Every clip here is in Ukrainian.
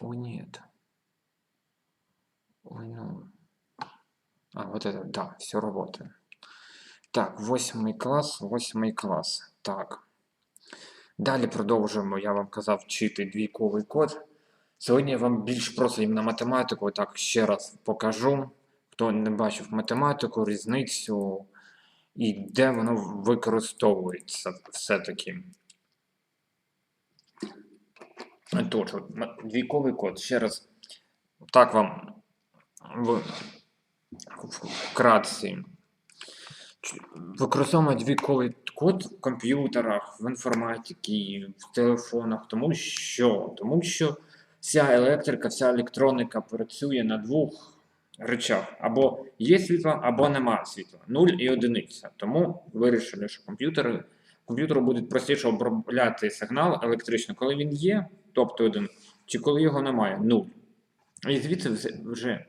Ой, нет. Ой, ну. А, вот это, да, все работает. Так, восьмий клас, восьмий клас. Так. Далі продовжуємо, я вам казав, вчити двійковий код. Сьогодні я вам більш просто на математику, так ще раз покажу. Хто не бачив математику, різницю і де воно використовується все-таки. Тож, от, двійковий код. Ще раз так вам в, вкратці. Використовуємо двійковий код в комп'ютерах, в інформатиці, в телефонах, тому що, тому що вся електрика, вся електроніка працює на двох речах: або є світло, або нема світла. Нуль і одиниця. Тому вирішили, що комп'ютери, комп'ютеру буде простіше обробляти сигнал електричний, коли він є, тобто один, чи коли його немає, нуль. І звідси вже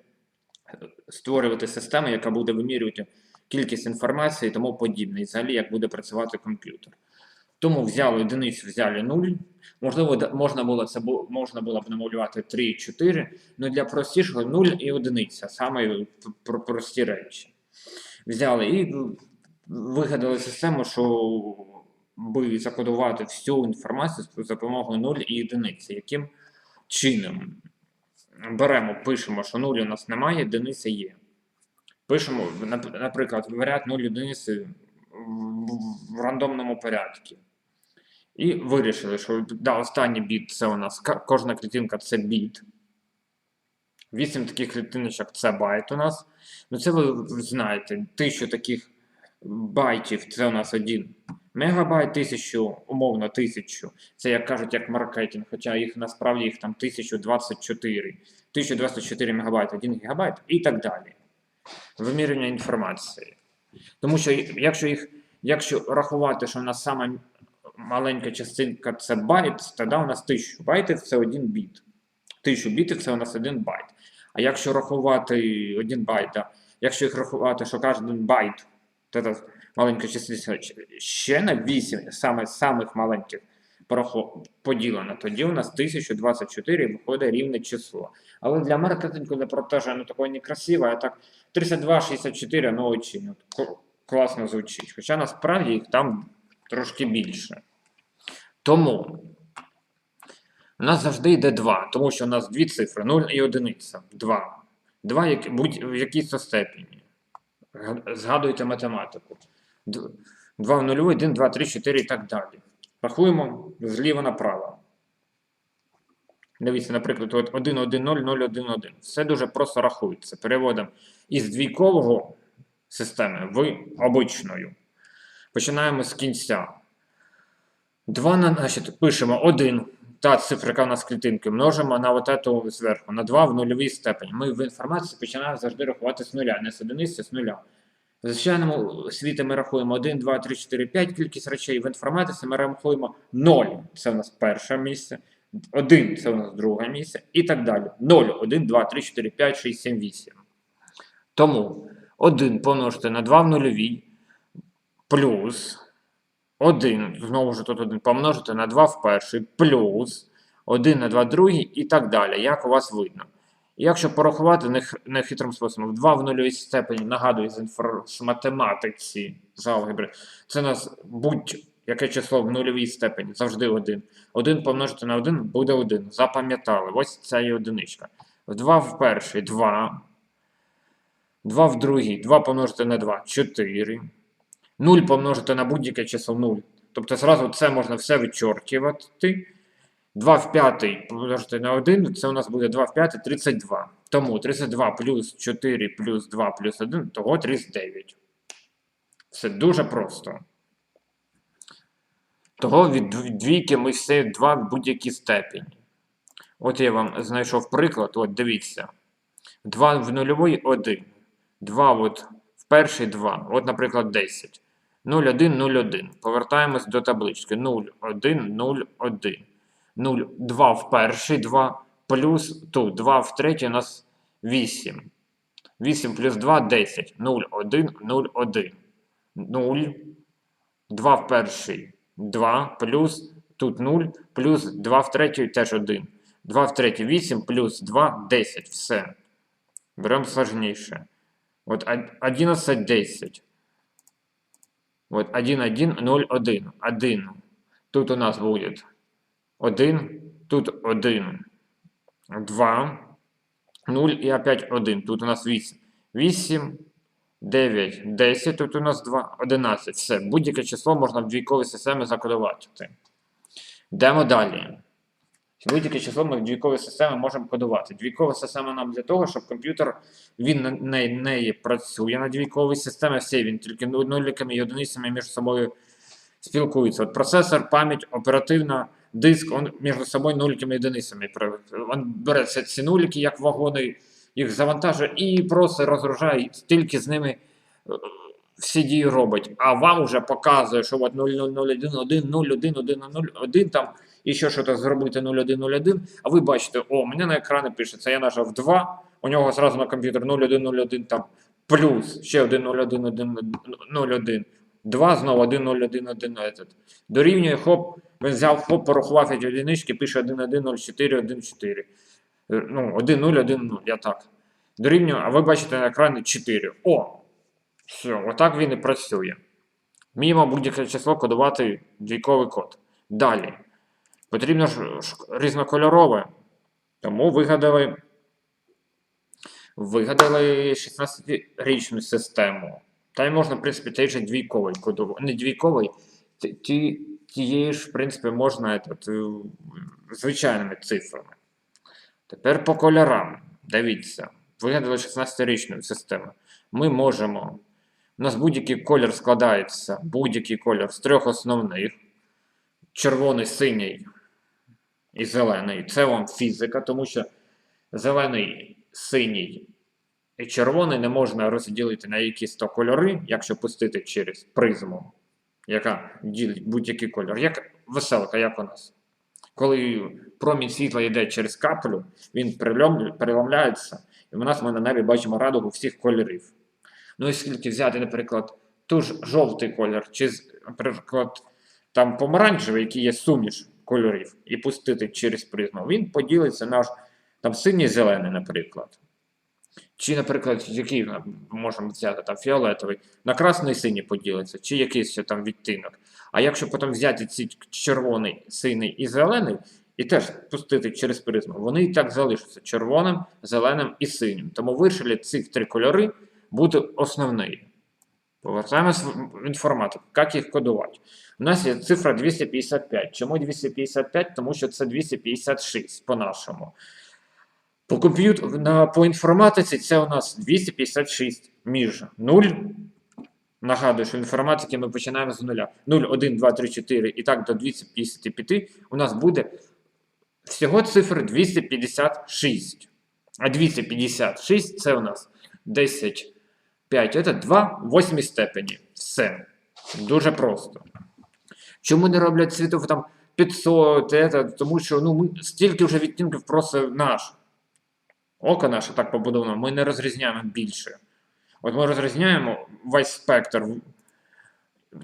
створювати систему, яка буде вимірювати кількість інформації і тому подібне, і взагалі як буде працювати комп'ютер. Тому взяли одиницю, взяли 0. Можливо, можна було це можна було б намалювати 3 і 4, але для простішого 0 і одиниця, саме прості речі. Взяли і вигадали систему, що би закодувати всю інформацію за допомогою 0 і одиниці. Яким чином? Беремо, пишемо, що 0 у нас немає, одиниця є. Пишемо, наприклад, варіант 0 одиниці в- рандомному порядку. І вирішили, що да, останній біт це у нас кожна клітинка це біт. 8 таких клітиночок це байт у нас. Ну це ви знаєте, тисячу таких байтів це у нас один мегабайт, тисячу, умовно, тисячу. Це як кажуть, як маркетинг, хоча їх насправді їх там 1024. 1024 мегабайт, 1 гігабайт і так далі. Вимірювання інформації. Тому що якщо їх, якщо рахувати, що в нас сама маленька частинка це байт, тоді у нас 1000 байтів це 1 біт. 1000 бітів це у нас 1 байт. А якщо рахувати 1 байт, да, якщо їх рахувати, що кожен байт, тоді маленька частинка ще на 8 саме самих маленьких поділено, тоді у нас 1024 виходить рівне число. Але для маркетингу, для продажу оно такое некрасивое, а так 32-64, ну очень от, класно звучить. Хоча насправді їх там трошки більше. Тому у нас завжди йде 2, тому що у нас дві цифри 0 і 1. 2. 2 як, будь, в якійсь степені. Згадуйте математику. 2 в 0, 1, 2, 3, 4 і так далі. Рахуємо зліва направо. Дивіться, наприклад, от 1, 1, 0, 0, 1, 1. Все дуже просто рахується. Переводимо із двійкового системи в обичною. Починаємо з кінця. 2 на, значить, пишемо 1, та цифра, яка у нас клітинки, множимо на от эту зверху, на 2 в нульовій степені. Ми в інформації починаємо завжди рахувати з нуля, не з одиниці, а з нуля. В звичайному світі ми рахуємо 1, 2, 3, 4, 5 кількість речей. В інформатиці ми рахуємо 0. Це у нас перше місце. 1 це у нас друге місце. І так далі. 0, 1, 2, 3, 4, 5, 6, 7, 8. Тому 1 помножити на 2 в нульовій плюс 1, знову ж тут 1 помножити на 2 в перший, плюс 1 на 2 в другий і так далі, як у вас видно. Якщо порахувати нех- нехитрим способом, 2 в нульовій степені, нагадую, з, інфор... з математиці, з алгебри, це нас будь-яке число в нульовій степені, завжди 1. 1 помножити на 1 буде 1. Запам'ятали, ось ця є одиничка. 2 в перший 2. 2 в другий, 2 помножити на 2 4. 0 помножити на будь-яке число 0. Тобто зразу це можна все відчоркувати. 2 в п'ятий помножити на 1, це у нас буде 2 в п'ятий 32. Тому 32 плюс 4 плюс 2 плюс 1, того 39. Це дуже просто. Того від двійки ми все 2 в будь-якій степені. От я вам знайшов приклад, от дивіться. 2 в нульовий 1. 2 от в перший 2. От, наприклад, 10. 0, 1, 0, 1. Повертаємось до таблички. 0, 1, 0, 1. 0, 2 в перший 2. Плюс тут 2 в третій у нас 8. 8 плюс 2 10. 0, 1, 0, 1. 0. 2 в перший 2 плюс тут 0 плюс 2 в третій теж 1. 2 в третій 8 плюс 2 10. Все. Беремо сложніше. От 11 10. От 1 1 0 1. 1. Тут у нас будет 1, тут 1. 2, 0 і опять 1. Тут у нас 8. 8, 9, 10. Тут у нас 2, 11. Все. Будь-яке число можна в двійковій системі закодувати. Йдемо далі. Будь-яке число ми в двійковій системі можемо кодувати. Двійкова система нам для того, щоб комп'ютер він на неї, неї працює на двійковій системі, всі він тільки ну- нуликами і одиницями між собою спілкуються. От процесор, пам'ять, оперативна, диск, он між собою нуликами і одиницями. при- Він бере ці- нулики, як вагони, їх завантажує і просто розгружає, тільки з ними е, всі дії робить. А вам вже показує, що от 0001, 1, 01, 1, 0, 1 там і ще щось зробити 0101, а ви бачите, о, мене на екрані пишеться, я нажав 2, у нього зразу на комп'ютер 0101 там плюс ще 10101, 2, знову 1011. Дорівнює хоп, він взяв хоп, порахував эти одинички, пише 110414. Ну, 1010, я так. Дорівнює, а ви бачите на екрані 4. О! Все, отак він і працює. Вміємо будь-яке число кодувати двійковий код. Далі. Потрібно ж різнокольорове. Тому вигадали, вигадали 16-річну систему. Та й можна, в принципі, той же двійковий кодувати. Не двійковий, ті, тієї ж, в принципі, можна этот, звичайними цифрами. Тепер по кольорам. Дивіться, вигадали 16-річну систему. Ми можемо. У нас будь-який колір складається, будь-який колір з трьох основних: червоний, синій і зелений. Це вам фізика, тому що зелений, синій і червоний не можна розділити на якісь то кольори, якщо пустити через призму, яка ділить будь-який кольор. Як веселка, як у нас. Коли промінь світла йде через каплю, він переломляється, і в нас ми на небі бачимо радугу всіх кольорів. Ну і скільки взяти, наприклад, ту ж жовтий колір, чи, наприклад, там помаранчевий, який є суміш кольорів, і пустити через призму, він поділиться на там синій зелений, наприклад. Чи, наприклад, який ми можемо взяти там фіолетовий, на красний синій поділиться, чи якийсь там відтинок. А якщо потім взяти ці червоний, синій і зелений, і теж пустити через призму, вони і так залишаться червоним, зеленим і синім. Тому вирішили цих три кольори бути основними. Повертаємось в інформатику. Як їх кодувати? У нас є цифра 255. Чому 255? Тому що це 256 по-нашому. По комп'ютер, на, по інформатиці це у нас 256 між 0. Нагадую, що в інформатиці ми починаємо з нуля. 0, 1, 2, 3, 4 і так до 255. У нас буде всього цифр 256. А 256 це у нас 10, 5, це 2 в 8 степені. Все. Дуже просто. Чому не роблять цвітов там 500, это, тому що ну, стільки вже відтінків просто наш. Око наше так побудовано, ми не розрізняємо більше. От ми розрізняємо весь спектр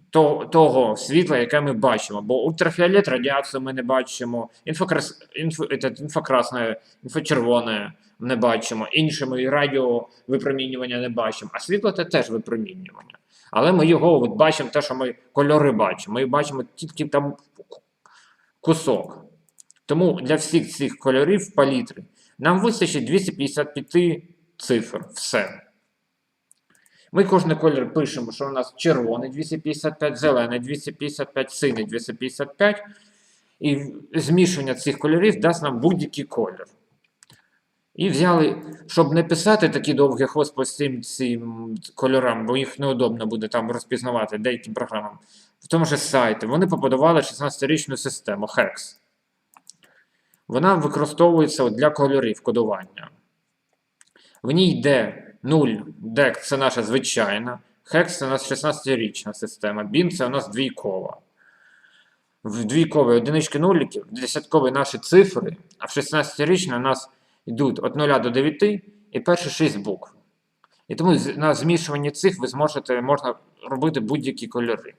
то- того світла, яке ми бачимо. Бо ультрафіолет, радіацію ми не бачимо, інфокрас, інфо, інфокрасне, інфочервоне не бачимо, інші ми радіовипромінювання не бачимо, а світло це теж випромінювання. Але ми його от бачимо, те, що ми кольори бачимо. Ми бачимо тільки там кусок. Тому для всіх цих кольорів палітри нам вистачить 255 цифр. Все. Ми кожен колір пишемо, що у нас червоний 255, зелений 255, синій 255. І змішання цих кольорів дасть нам будь-який колір. І взяли, щоб не писати такі довгі хвост по цим, цим кольорам, бо їх неудобно буде там розпізнавати деяким програмам. В тому ж сайті вони побудували 16-річну систему HEX. Вона використовується для кольорів кодування. В ній йде 0, DEC це наша звичайна, HEX це у нас 16-річна система, BIN це у нас двійкова. В двійковій одинички нуліків, в десятковій наші цифри, а в 16-річній у нас йдуть від 0 до 9 і перші 6 букв. І тому на змішуванні цих ви зможете, можна робити будь-які кольори.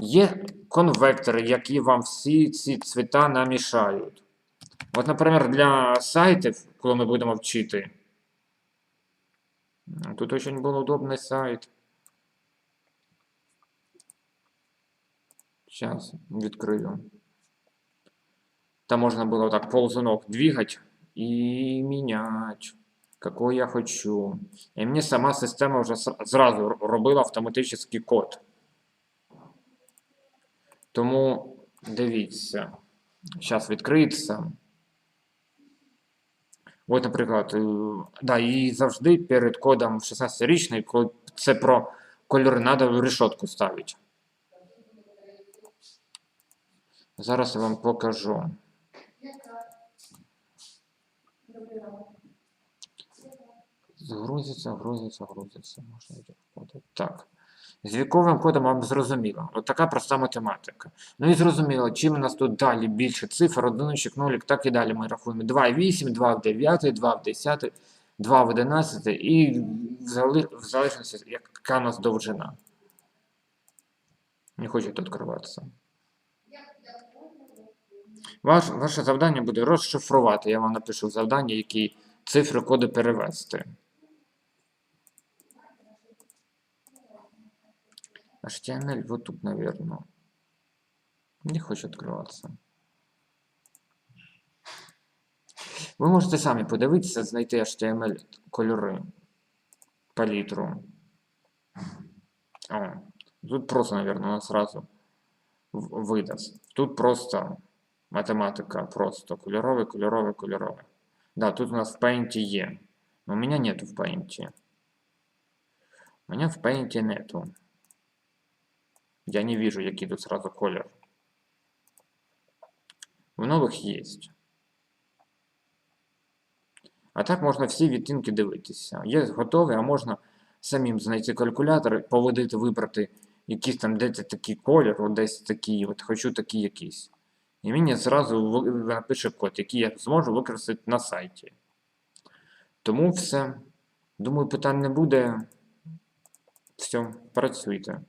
Є конвектори, які вам всі ці цвіта намішають. От, наприклад, для сайтів, коли ми будемо вчити. м, Тут очень был удобный сайт. Сейчас відкрию. Там можно было вот так ползунок двигать и менять, какой я хочу. І мені сама система вже с- зразу р- робила автоматичний код. Тому дивіться. Зараз відкриється. От, наприклад, е, да, і завжди перед кодом 16-річний, коли це про кольори, треба решетку ставити. Зараз я вам покажу. Грузиться, грузиться, грузиться. Можна відкрити. Так. З віковим кодом вам зрозуміло. От така проста математика. Ну і зрозуміло, чим у нас тут далі більше цифр, одиничок, нулік, так і далі ми рахуємо. 2 в 8, 2 в 9, 2 в 10, 2 в 11 і в залежності, яка у нас довжина. Не хоче тут відкриватися. Ваш, ваше завдання буде розшифрувати. Я вам напишу завдання, які цифри коди перевести. HTML вот тут, наверное. Не хоче відкриватися. Ви можете самі подивитися, знайти HTML кольори, палітру. О, тут просто, наверное, нас сразу в- видасть. Тут просто математика, просто кольоровий, кольоровий, кольоровий. Да, тут у нас в Paint є. Но у меня нету в Paint. У меня в Paint нету. Я не вижу, який тут сразу колір. В нових є. А так можна всі відтінки дивитися. Є готові, а можна самим знайти калькулятор, поводити, вибрати якийсь там десь такий колір, от десь такий, от хочу такий якийсь. І мені зразу напише код, який я зможу використати на сайті. Тому все. Думаю, питань не буде. Все, працюйте.